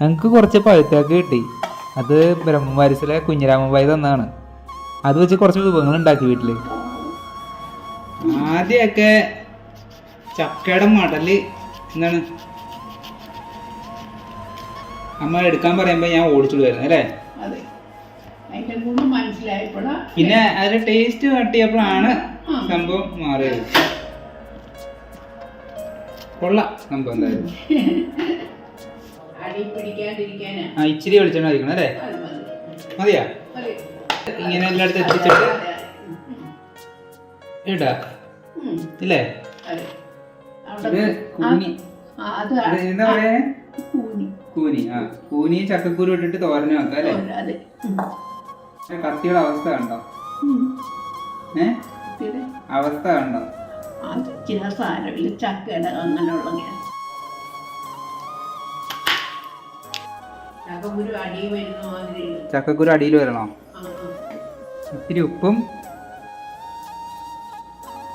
ഞങ്ങൾക്ക് കുറച്ച് പഴുത്തേക്ക് കിട്ടി. അത് ബ്രഹ്മവാരിസിലെ കുഞ്ഞിരാമബായി തന്നാണ്. അത് വെച്ച് കുറച്ച് വിഭവങ്ങൾ ഉണ്ടാക്കി വീട്ടിൽ ആദ്യമൊക്കെ ചക്കയുടെ മടൽ എന്താണ്? അമ്മ എടുക്കാൻ പറയുമ്പോ ഞാൻ ഓടിച്ചിടുമായിരുന്നു അല്ലേ? പിന്നെ അതിന്റെ ടേസ്റ്റ് കട്ടിയപ്പോഴാണ് സംഭവം മാറിയത്. കൊള്ളാം സംഭവം എന്തായാലും. ആ ഇച്ചിരി വെളിച്ചെണ്ണ കഴിക്കണം അല്ലേ? മതിയാ? ഇങ്ങനെ എല്ലായിടത്തും എത്തിച്ചിട്ട്. ഇടാ. ഉം. ഇല്ലേ? കൂനി. ആ, എന്താ പറയാ? കൂനി. ചക്കക്കൂരി ആ കൂനിയും ചക്കക്കുരു ഇട്ടിട്ട് തോരനും ആക്കാം അല്ലേ. കത്തിയുടെ അവസ്ഥ കണ്ടോ. ഏ? അവസ്ഥ കണ്ടോ? അത് ചില സാരമില്ല. ചക്കയുടെ അങ്ങനെയുള്ള ചക്കക്കുരു അടിയിൽ വരണോ. ഇത്തിരി ഉപ്പും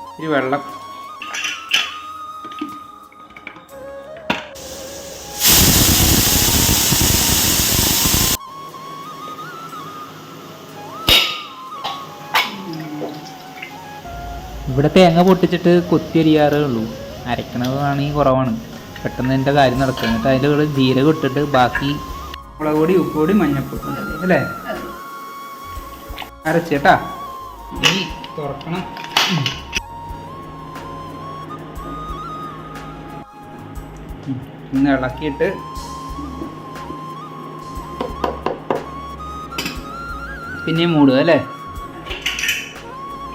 ഇത്തിരി വെള്ളം. ഇവിടെ തേങ്ങ പൊട്ടിച്ചിട്ട് കൊത്തിയരിയാറേ ഉള്ളൂ. അരക്കണതാണെങ്കിൽ കുറവാണ്. പെട്ടെന്ന് എന്റെ കാര്യം നടക്കും. എന്നിട്ട് അതിന്റെ കൂടെ ജീരകം ഇട്ടിട്ട് ബാക്കി മുളക് പൊടി ഉപ്പ് പൊടി മഞ്ഞപ്പൊടി. അല്ലേ. അരച്ചേട്ടാ. ഇനി തുറക്കണം. ഇന്ന് ഒന്ന് ഇളക്കിയിട്ട് പിന്നെയും മൂടുക അല്ലേ?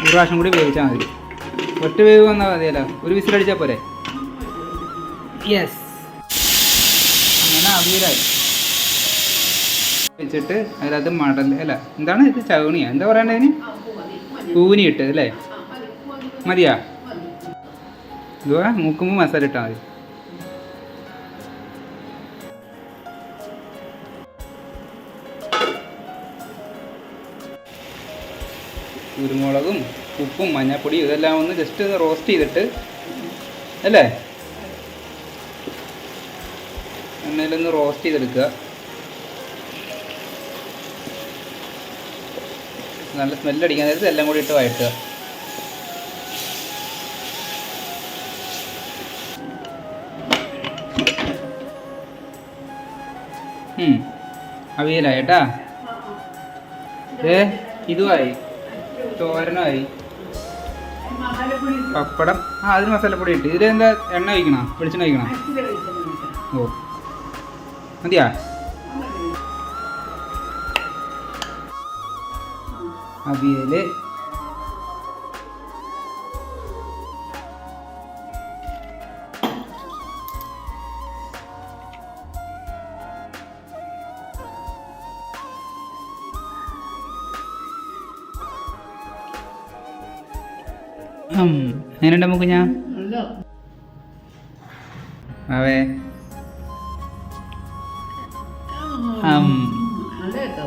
ഒരു പ്രാവശ്യം കൂടി വേവിച്ചാൽ മതി. ഒറ്റ വേവ് വന്നാൽ മതിയല്ലോ. ഒരു വിസിലടിച്ചാൽ പോരെ? യെസ് അങ്ങനെ അവിയലായി വെച്ചിട്ട് അതിനകത്ത് മടൽ അല്ല എന്താണ് ഇത് ചവണിയാ എന്താ പറയണ്ടതിന്. കൂനി ഇട്ട് അല്ലേ. മതിയാ മതി. ഇതുവാ മൂക്കുമ്പോൾ മസാല ഇട്ടാൽ മതി കുരുമുളകും ഉപ്പും മഞ്ഞപ്പൊടിയും ഇതെല്ലാം ഒന്ന് ജസ്റ്റ് ഒന്ന് റോസ്റ്റ് ചെയ്തിട്ട് അല്ലേ എണ്ണയിലൊന്ന് റോസ്റ്റ് ചെയ്തെടുക്കുക നല്ല സ്മെല്ലടിക്കാൻ നേരത്ത് എല്ലാം കൂടി ഇട്ട് വഴറ്റുക. അവിയലായിട്ടാ. ഏ ഇതുമായി. തോരനായി പപ്പടം. ആ അതിന് മസാലപ്പൊടി ഇട്ട്. ഇതിലെന്താ? എണ്ണ ഒഴിക്കണോ? വെളിച്ചെണ്ണ ഒഴിക്കണം. ഓ. മതിയാ? അവിയൽ. എങ്ങനെയുണ്ട് നമുക്ക് ഞാൻ അവേ കേട്ടോ